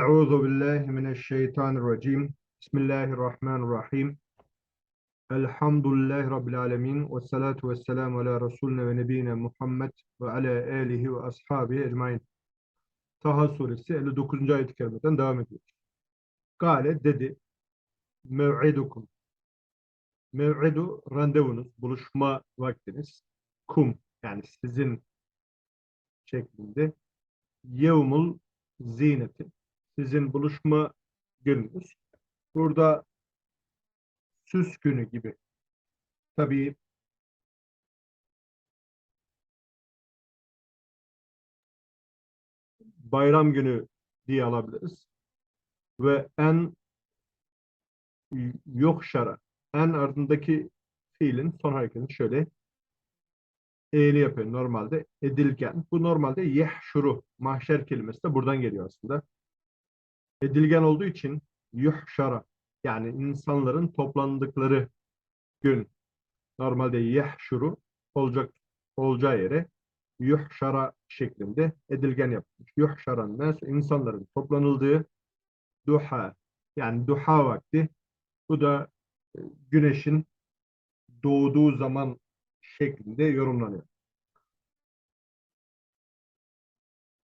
Euzu billahi mineşşeytanirracim. Bismillahirrahmanirrahim. Elhamdülillahi Rabbil alemin. Ve salatu ve selamu ala Resulüne ve nebine Muhammed ve ala alihi ve ashabihi ecmain. Taha suresi 59. ayet-i kerimeden devam ediyoruz. Gale dedi, mev'idukum. Mev'idu randevunuz, buluşma vaktiniz. Kum yani sizin şeklinde. Yevmul zineti. Sizin buluşma gününüz. Burada süs günü gibi. Tabii bayram günü diye alabiliriz. Ve en yok şara. En ardındaki fiilin son hareketini şöyle eğri yapıyor normalde. Edilgen. Bu normalde yehşuru. Mahşer kelimesi de buradan geliyor aslında. Edilgen olduğu için yuhşara. Yani insanların toplandıkları gün. Normalde yehşuru olacak olacağı yere yuhşara şeklinde edilgen yapılmış. Yuhşaran nas insanların toplanıldığı duha yani duha vakti. Bu da e, güneşin doğduğu zaman şeklinde yorumlanıyor.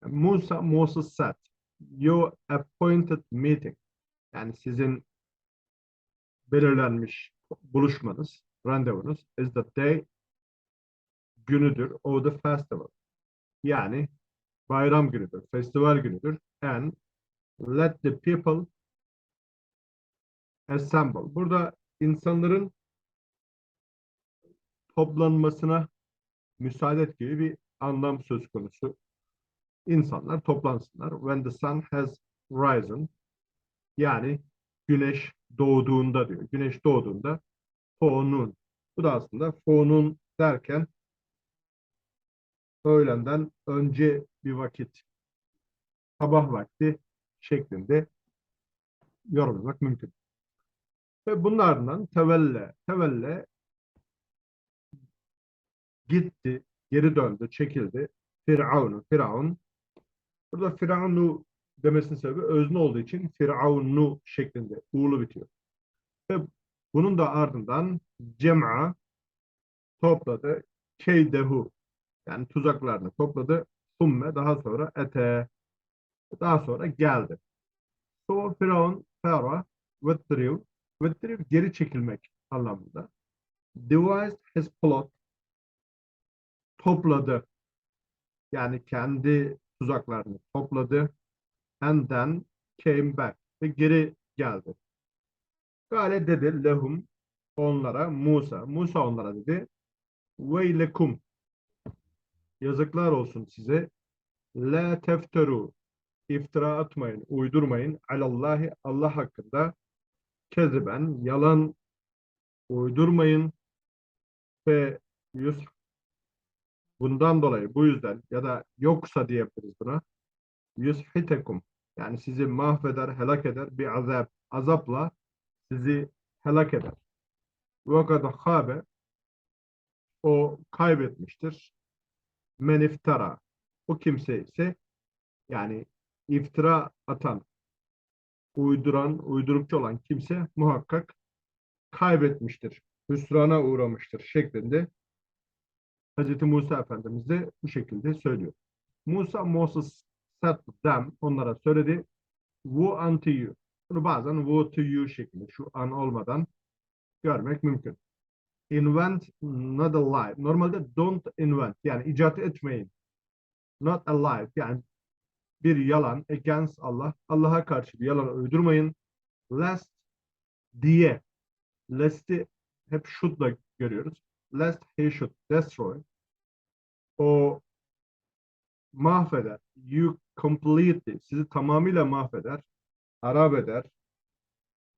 Musa Moses said, your appointed meeting yani sizin belirlenmiş buluşmanız, randevunuz is the day günüdür of the festival. Yani bayram günüdür, festival günüdür. And let the people assemble. Burada insanların toplanmasına müsaade gibi bir anlam söz konusu. İnsanlar toplansınlar. When the sun has risen yani güneş doğduğunda diyor. Güneş doğduğunda fonun. Bu da aslında fonun derken öğlenden önce bir vakit sabah vakti şeklinde yorumlamak mümkün. Ve bunun ardından tevelle. Tevelle gitti, geri döndü, çekildi. Firavunu, Firavun. Burada Firavunu demesinin sebebi özne olduğu için Firavunu şeklinde uğulu bitiyor. Ve bunun da ardından cem'a topladı. Keydehu yani tuzaklarını topladı. Summe daha sonra ete daha sonra geldi. So Firavun Fera withdrew withdrew geri çekilmek anlamında. Devised his plot topladı. Yani kendi tuzaklarını topladı. And then came back. Ve geri geldi. Gale dedi lehum onlara Musa. Musa onlara dedi. Veylekum. Yazıklar olsun size. La tefteru. İftira atmayın, uydurmayın. Alallahi Allah hakkında. Keziben, yalan uydurmayın. Ve yüz Bundan dolayı bu yüzden ya da yoksa diyebiliriz buna. Yushitekum yani sizi mahveder, helak eder bir azap. Azapla sizi helak eder. Ve kad habe o kaybetmiştir. Men iftara. O kimse ise yani iftira atan, uyduran, uydurukçu olan kimse muhakkak kaybetmiştir. Hüsrana uğramıştır şeklinde Hz. Musa Efendimiz de bu şekilde söylüyor. Musa Moses said them onlara söyledi. Woe unto you. Bunu bazen woe to you şeklinde şu an olmadan görmek mümkün. Invent not a lie. Normalde don't invent yani icat etmeyin. Not a lie yani bir yalan against Allah. Allah'a karşı bir yalan uydurmayın. Lest diye. Lest'i hep should'la görüyoruz lest he should destroy o mahveder. You completely sizi tamamıyla mahveder harap eder.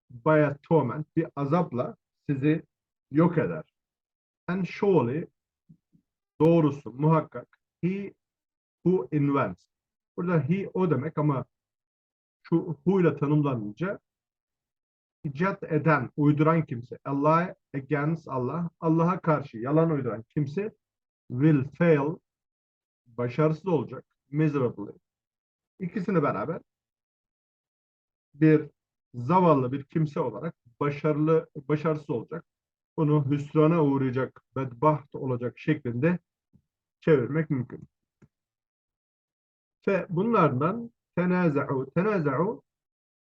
By a bir azapla sizi yok eder. And surely doğrusu muhakkak he who invents. Burada he o demek ama şu who ile tanımlanınca icat eden, uyduran kimse, Allah against Allah, Allah'a karşı yalan uyduran kimse will fail, başarısız olacak, miserably. İkisini beraber bir zavallı bir kimse olarak başarılı başarısız olacak. Bunu hüsrana uğrayacak, bedbaht olacak şeklinde çevirmek mümkün. Ve bunlardan tenaza'u, tenaza'u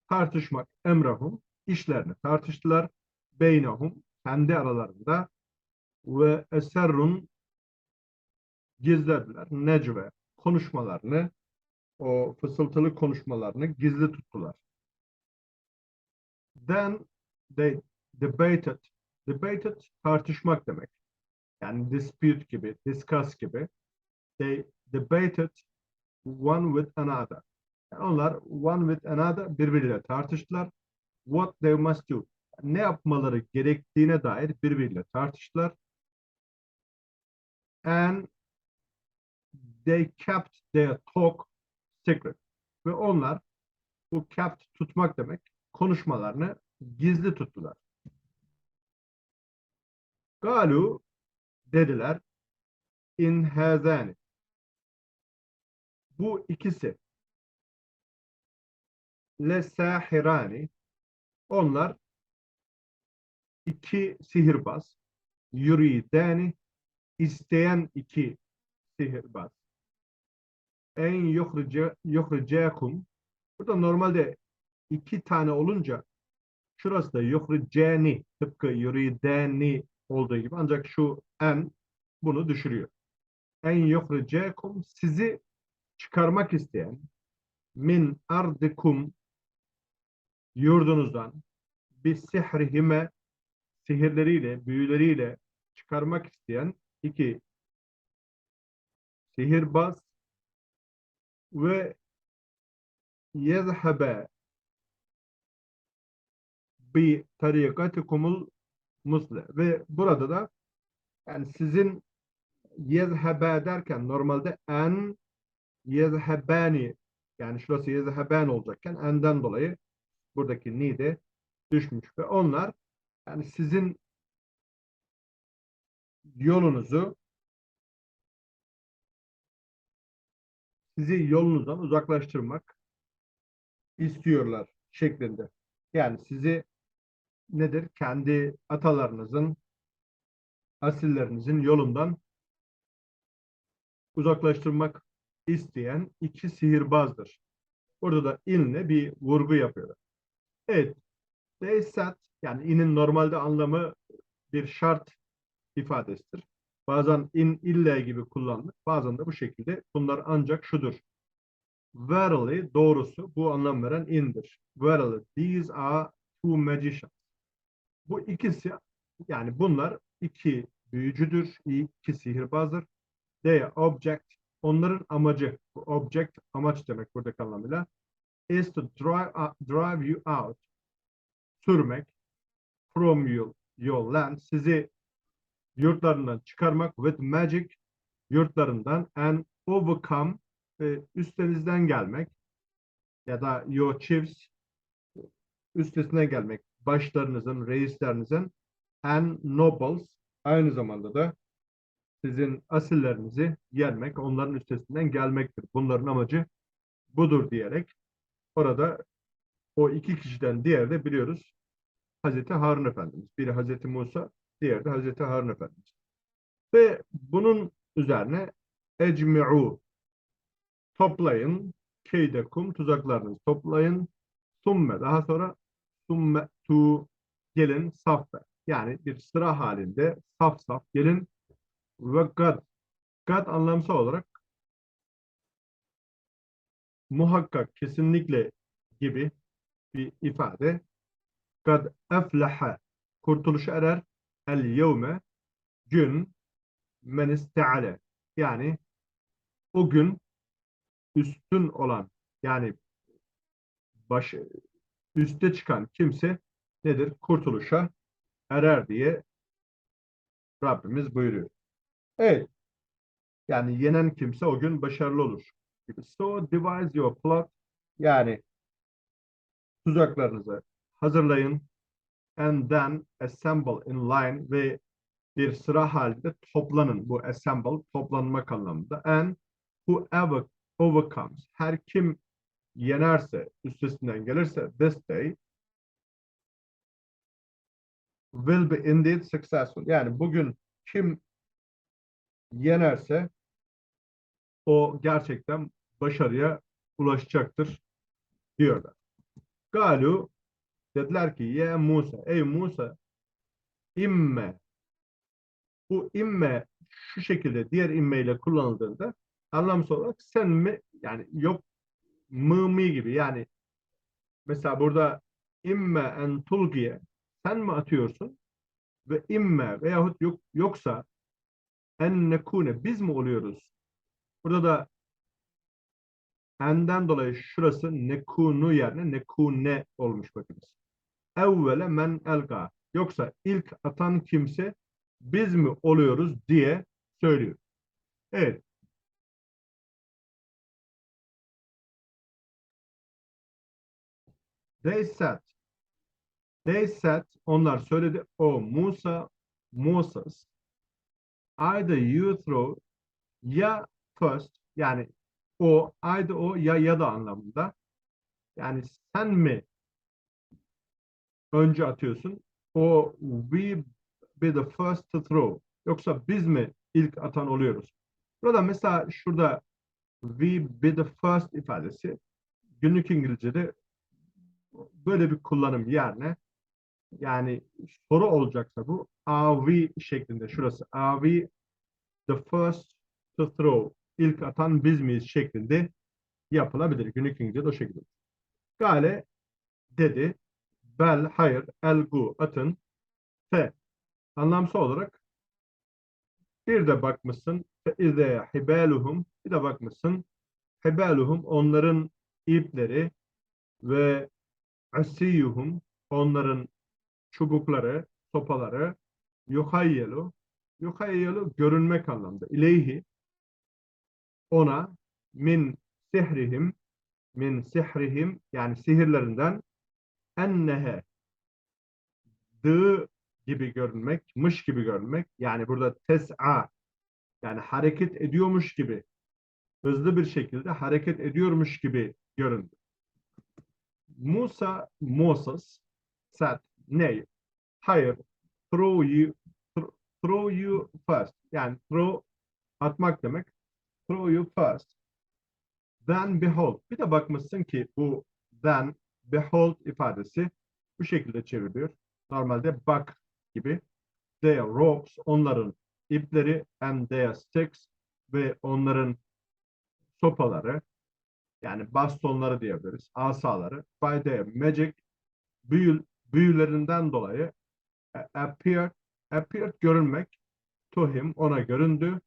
tartışmak, emrahum, işlerini tartıştılar. Beynahum, kendi aralarında ve eserrun gizlediler. Necve, konuşmalarını, o fısıltılı konuşmalarını gizli tuttular. Then they debated. Debated tartışmak demek. Yani dispute gibi, discuss gibi. They debated one with another. Yani onlar one with another birbiriyle tartıştılar. What they must do. Ne yapmaları gerektiğine dair birbiriyle tartıştılar. And they kept their talk secret. Ve onlar bu kept tutmak demek konuşmalarını gizli tuttular. Galu dediler in hazani. Bu ikisi le sahirani onlar iki sihirbaz yuridani isteyen iki sihirbaz en yuhrice yuhricakum burada normalde iki tane olunca şurası da yuhricani tıpkı yuridani olduğu gibi ancak şu en bunu düşürüyor. En yuhricakum sizi çıkarmak isteyen min ardikum yurdunuzdan bir sihrihime sihirleriyle, büyüleriyle çıkarmak isteyen iki sihirbaz ve yezhebe bi tarikatikumul musle ve burada da yani sizin yezhebe derken normalde en yezhebani yani şurası yezheben olacakken enden dolayı buradaki ni de düşmüş ve onlar yani sizin yolunuzu sizi yolunuzdan uzaklaştırmak istiyorlar şeklinde. Yani sizi nedir? Kendi atalarınızın, asillerinizin yolundan uzaklaştırmak isteyen iki sihirbazdır. Burada da inle bir vurgu yapıyorlar. Evet. They said, yani inin normalde anlamı bir şart ifadesidir. Bazen in ille gibi kullanılır. Bazen de bu şekilde. Bunlar ancak şudur. Verily doğrusu bu anlam veren indir. Verily these are two magicians. Bu ikisi yani bunlar iki büyücüdür, iki sihirbazdır. They object onların amacı, object amaç demek buradaki anlamıyla is to drive, drive you out sürmek from you, your land sizi yurtlarından çıkarmak with magic yurtlarından and overcome ve üstlerinizden gelmek ya da your chiefs üstesine gelmek başlarınızın, reislerinizin and nobles aynı zamanda da sizin asillerinizi yenmek, onların üstesinden gelmektir. Bunların amacı budur diyerek orada o iki kişiden diğeri de biliyoruz Hazreti Harun Efendimiz. Biri Hazreti Musa, diğeri de Hazreti Harun Efendimiz. Ve bunun üzerine ecmi'u toplayın keydekum tuzaklarınızı toplayın. Summe daha sonra summe tu gelin safta yani bir sıra halinde saf saf gelin. Ve gad gad anlamsal olarak muhakkak kesinlikle gibi bir ifade. Kad efleha kurtuluşa erer el yevme gün men isteale yani o gün üstün olan yani baş üste çıkan kimse nedir? Kurtuluşa erer diye Rabbimiz buyuruyor. Evet. Yani yenen kimse o gün başarılı olur. So devise your plot yani tuzaklarınızı hazırlayın and then assemble in line ve bir sıra halinde toplanın. Bu assemble toplanmak anlamında. And whoever overcomes her kim yenerse, üstesinden gelirse this day will be indeed successful. Yani bugün kim yenerse o gerçekten başarıya ulaşacaktır diyorlar. Galu dediler ki ye Musa ey Musa imme bu imme şu şekilde diğer immeyle kullanıldığında anlamsal olarak sen mi yani yok mı mi gibi yani mesela burada imme en tulgiye sen mi atıyorsun ve imme veyahut yok, yoksa en nekune biz mi oluyoruz? Burada da enden dolayı şurası nekunu yerine nekune olmuş bakınız. Evvele men elga. Yoksa ilk atan kimse biz mi oluyoruz diye söylüyor. Evet. They said. They said. Onlar söyledi. O Musa, Moses. Either you throw ya first yani o either o ya ya da anlamında. Yani sen mi önce atıyorsun? O we be the first to throw. Yoksa biz mi ilk atan oluyoruz? Burada mesela şurada we be the first ifadesi günlük İngilizce'de böyle bir kullanım yerine yani soru olacaksa bu are we şeklinde şurası are we the first to throw ilk atan biz miyiz şeklinde yapılabilir. Günlük İngilizce'de o şekilde. Gale dedi bel hayır el gu atın fe anlamsal olarak bir de bakmışsın fe izde hibaluhum bir de bakmışsın hibaluhum onların ipleri ve asiyuhum onların çubukları, sopaları yuhayyelu yuhayyelu görünmek anlamda. İleyhi ona min sihrihim min sihrihim yani sihirlerinden ennehe dı gibi görünmek, mış gibi görünmek. Yani burada tes'a yani hareket ediyormuş gibi hızlı bir şekilde hareket ediyormuş gibi göründü. Musa, Moses said, ne? Hayır, throw you, throw you first. Yani throw atmak demek. Throw you first. Then behold. Bir de bakmışsın ki bu then behold ifadesi bu şekilde çevriliyor. Normalde bak gibi. Their ropes, onların ipleri and their sticks ve onların sopaları yani bastonları diyebiliriz, asaları by their magic büyü, büyülerinden dolayı appear, appeared görünmek to him ona göründü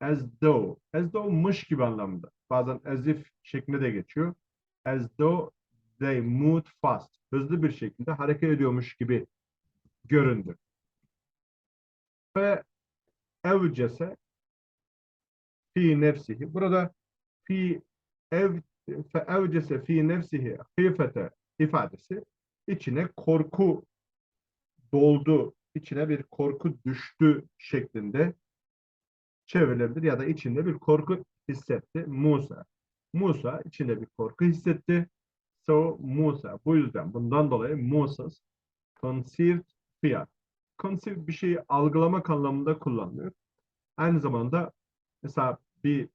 as though, as though mış gibi anlamında. Bazen as if şeklinde de geçiyor. As though they moved fast. Hızlı bir şekilde hareket ediyormuş gibi göründü. Ve evcese fi nefsihi. Burada fi ev fe evcese fi nefsihi hifete ifadesi içine korku doldu, içine bir korku düştü şeklinde çevrilebilir ya da içinde bir korku hissetti Musa. Musa içinde bir korku hissetti. So Musa. Bu yüzden bundan dolayı Moses conceived fear. Conceive bir şeyi algılamak anlamında kullanılıyor. Aynı zamanda mesela bir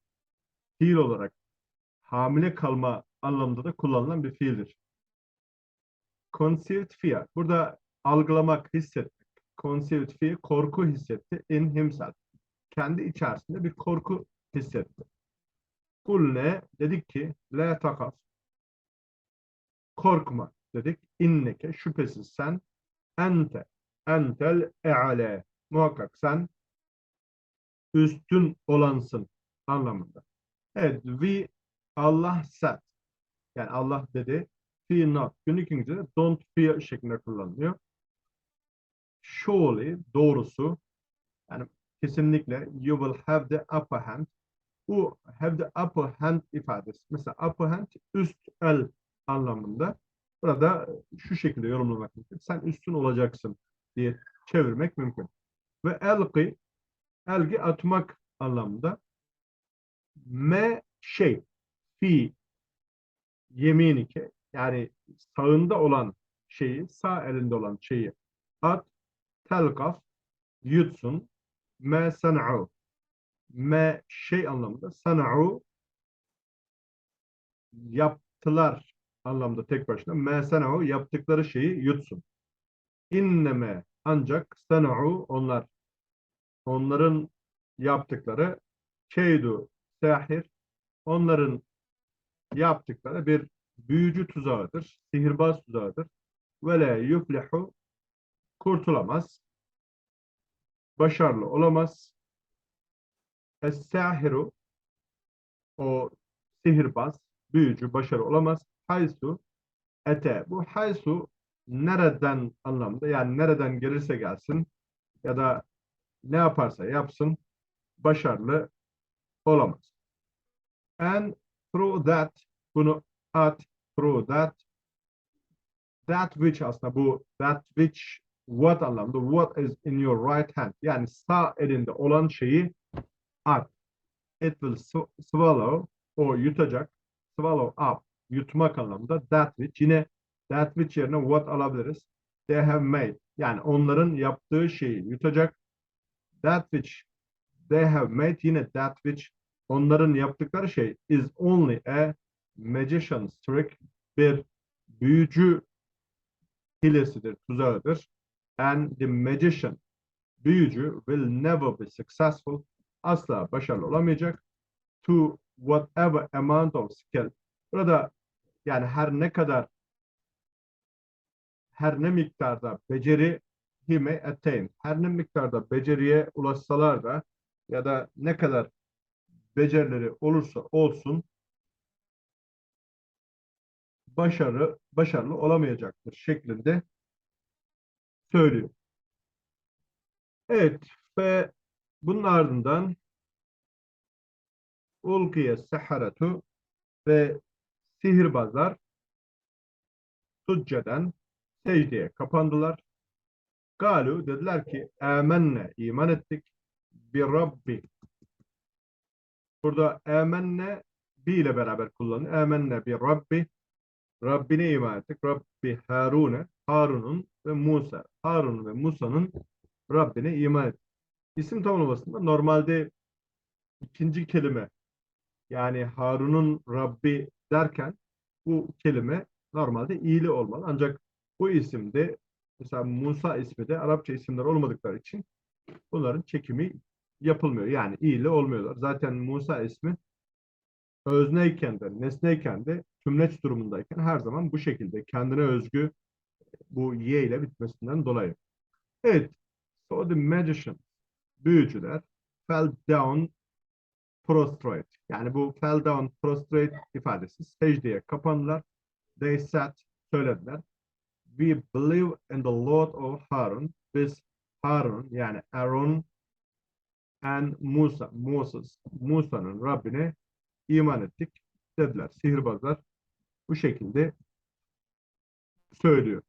fiil olarak hamile kalma anlamında da kullanılan bir fiildir. Conceived fear. Burada algılamak, hissetmek. Conceived fear, korku hissetti in himself. Kendi içerisinde bir korku hissetti. Kulne dedik ki la takas. Korkma dedik. İnneke şüphesiz sen ente entel e'ale. Muhakkak sen üstün olansın anlamında. Evet, we Allah said. Yani Allah dedi. Fear not. Günlük İngilizce'de don't fear şeklinde kullanılıyor. Surely, doğrusu, yani kesinlikle you will have the upper hand. Bu have the upper hand ifadesi. Mesela upper hand üst el anlamında. Burada şu şekilde yorumlamak mümkün. Sen üstün olacaksın diye çevirmek mümkün. Ve elgi, elgi atmak anlamında. Me şey, fi yeminike yani sağında olan şeyi, sağ elinde olan şeyi at, telkaf, yutsun, me san'u. Me şey anlamında, san'u yaptılar anlamda tek başına. Me yaptıkları şeyi yutsun. İnneme ancak san'u onlar onların yaptıkları keydu sahir onların yaptıkları bir büyücü tuzağıdır, sihirbaz tuzağıdır. Ve la yuflihu kurtulamaz, başarılı olamaz. Es-sahiru o sihirbaz, büyücü, başarılı olamaz. Haysu ete. Bu haysu nereden anlamda yani nereden gelirse gelsin ya da ne yaparsa yapsın başarılı olamaz. And through that bunu at through that that which aslında bu that which what anlamda what is in your right hand. Yani sağ elinde olan şeyi at. İt will sw- swallow o yutacak. Swallow up yutmak anlamda that which. Yine that which yerine what alabiliriz. They have made. Yani onların yaptığı şeyi yutacak. That which they have made. Yine that which onların yaptıkları şey is only a magician's trick. Bir büyücü hilesidir, tuzağıdır. And the magician büyücü will never be successful. Asla başarılı olamayacak. To whatever amount of skill. Burada yani her ne kadar her ne miktarda beceri may attain. Her ne miktarda beceriye ulaşsalar da ya da ne kadar becerileri olursa olsun başarı başarılı olamayacaktır şeklinde söylüyor. Evet ve bunun ardından ulkiye seharetu ve sihirbazlar succeden secdeye kapandılar. Galu dediler ki amenne iman ettik bir Rabbi. Burada amenne bir ile beraber kullanılıyor. Amenne bir Rabbi. Rabbine iman ettik. Rabbi Harun'e, Harun'un ve Musa. Harun ve Musa'nın Rabbine iman ettik. İsim tamlamasında normalde ikinci kelime yani Harun'un Rabbi derken bu kelime normalde iyili olmalı. Ancak bu isimde mesela Musa ismi de Arapça isimler olmadıkları için bunların çekimi yapılmıyor. Yani iyili olmuyorlar. Zaten Musa ismi özneyken de nesneyken de tümleç durumundayken her zaman bu şekilde kendine özgü bu y ile bitmesinden dolayı. Evet. So the magician büyücüler fell down prostrate. Yani bu fell down prostrate ifadesi secdeye kapandılar. They said söylediler. We believe in the Lord of Harun. Biz Harun yani Aaron and Musa, Moses, Musa'nın Rabbine iman ettik dediler. Sihirbazlar bu şekilde söylüyor.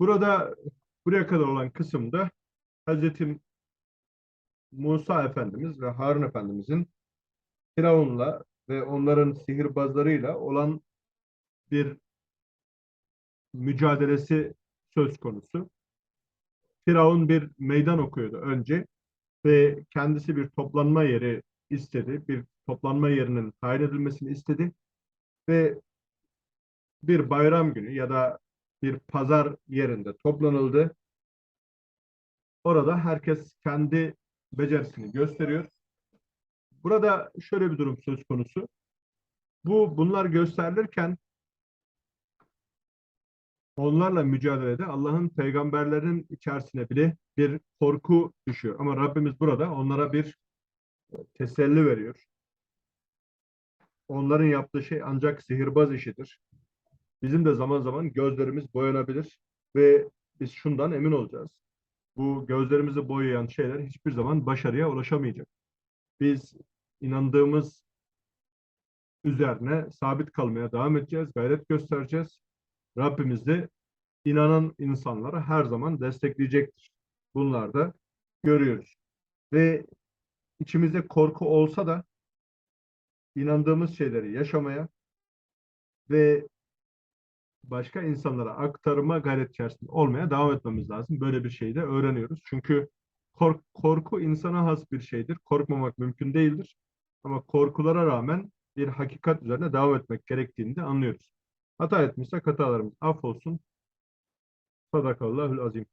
Burada buraya kadar olan kısımda Hazreti Musa Efendimiz ve Harun Efendimizin Firavun'la ve onların sihirbazlarıyla olan bir mücadelesi söz konusu. Firavun bir meydan okuyordu önce ve kendisi bir toplanma yeri istedi. Bir toplanma yerinin tayin edilmesini istedi ve bir bayram günü ya da bir pazar yerinde toplanıldı. Orada herkes kendi becerisini gösteriyor. Burada şöyle bir durum söz konusu. Bu bunlar gösterilirken onlarla mücadelede Allah'ın peygamberlerinin içerisine bile bir korku düşüyor. Ama Rabbimiz burada onlara bir teselli veriyor. Onların yaptığı şey ancak sihirbaz işidir. Bizim de zaman zaman gözlerimiz boyanabilir ve biz şundan emin olacağız. Bu gözlerimizi boyayan şeyler hiçbir zaman başarıya ulaşamayacak. Biz inandığımız üzerine sabit kalmaya devam edeceğiz, gayret göstereceğiz. Rabbimiz de inanan insanları her zaman destekleyecektir. Bunlar da görüyoruz. Ve içimizde korku olsa da inandığımız şeyleri yaşamaya, ve başka insanlara aktarma gayret içerisinde olmaya devam etmemiz lazım. Böyle bir şeyi de öğreniyoruz. Çünkü kork- korku insana has bir şeydir. Korkmamak mümkün değildir. Ama korkulara rağmen bir hakikat üzerine devam etmek gerektiğini de anlıyoruz. Hata etmişsek hatalarımız affolsun. Sadakallahül azim.